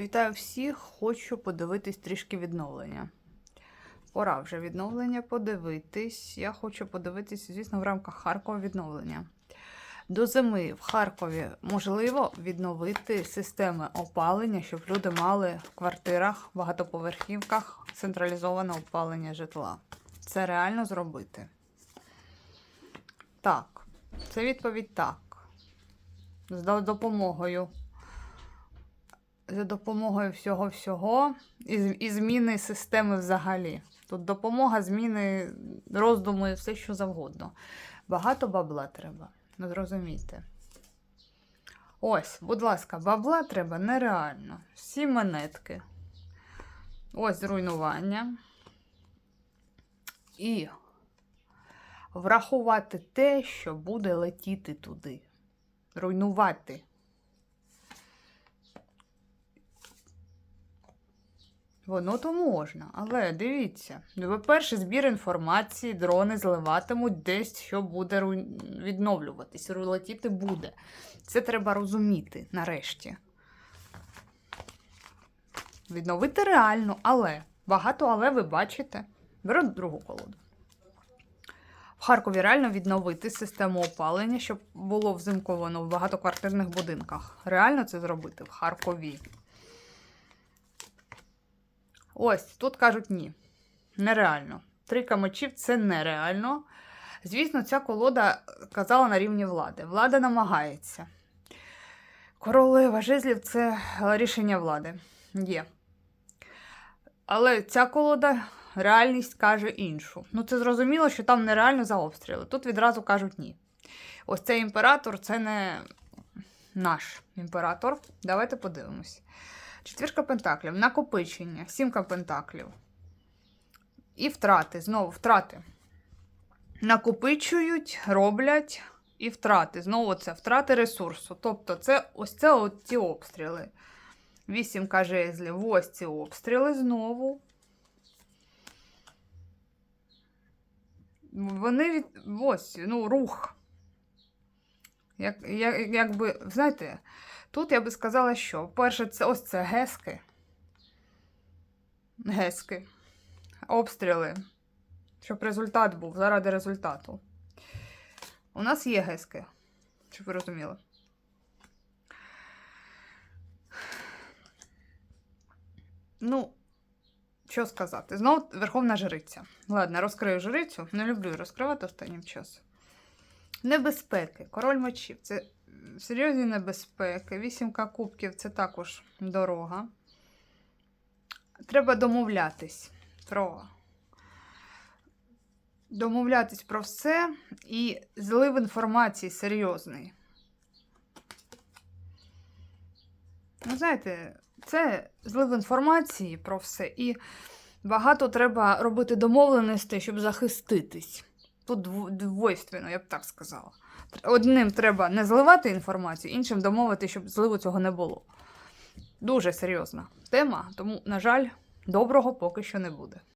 Вітаю всіх! Хочу подивитись трішки відновлення. Пора вже відновлення подивитись. Я хочу подивитись, звісно, в рамках Харкова відновлення. До зими в Харкові можливо відновити системи опалення, щоб люди мали в квартирах, багатоповерхівках централізоване опалення житла. Це реально зробити. Так, це відповідь так. З допомогою за допомогою всього-всього і, і зміни системи взагалі. Тут допомога, зміни, роздуми, все що завгодно. Багато бабла треба. Ну, зрозумійте. Ось, будь ласка, бабла треба нереально. Всі монетки. Ось зруйнування. І врахувати те, що буде летіти туди. Руйнувати. Воно то можна, але дивіться, по-перше, збір інформації, дрони зливатимуть десь, що буде відновлюватись, летіти буде. Це треба розуміти нарешті. Відновити реально, але багато але ви бачите. Беру другу колоду. В Харкові реально відновити систему опалення, щоб було взимку воно в багатоквартирних будинках. Реально це зробити в Харкові. Ось, тут кажуть ні. Нереально. Трійка мечів це нереально. Звісно, ця колода казала на рівні влади. Влада намагається. Королева жезлів це рішення влади. Є. Але ця колода реальність каже іншу. Ну, це зрозуміло, що там нереально за обстріли. Тут відразу кажуть ні. Ось цей імператор це не наш імператор. Давайте подивимось. Четвірка пентаклів, накопичення, сімка пентаклів. І втрати. Знову втрати. Накопичують, роблять і втрати. Знову це втрати ресурсу. Тобто, це ось це от ті обстріли. Вісімка жезлів, ось ці обстріли знову. Вони від. Ось, ну, рух. Як, як, якби, знаєте, Тут я би сказала, що перше, це ось це гески. Гески. Обстріли. Щоб результат був заради результату. У нас є гески, щоб ви розуміли. Ну, що сказати? Знову Верховна Жриця. Ладно, розкрию жрицю. Не люблю розкривати останнім часом. Небезпеки. Король мечів. Це серйозні небезпеки. Вісімка кубків це також дорога. Треба домовлятись про. Домовлятись про все і злив інформації серйозний. Ну, знаєте, це злив інформації про все, і багато треба робити домовленостей, щоб захиститись. Тут двойственно, я б так сказала. Одним треба не зливати інформацію, іншим домовити, щоб зливу цього не було. Дуже серйозна тема, тому, на жаль, доброго поки що не буде.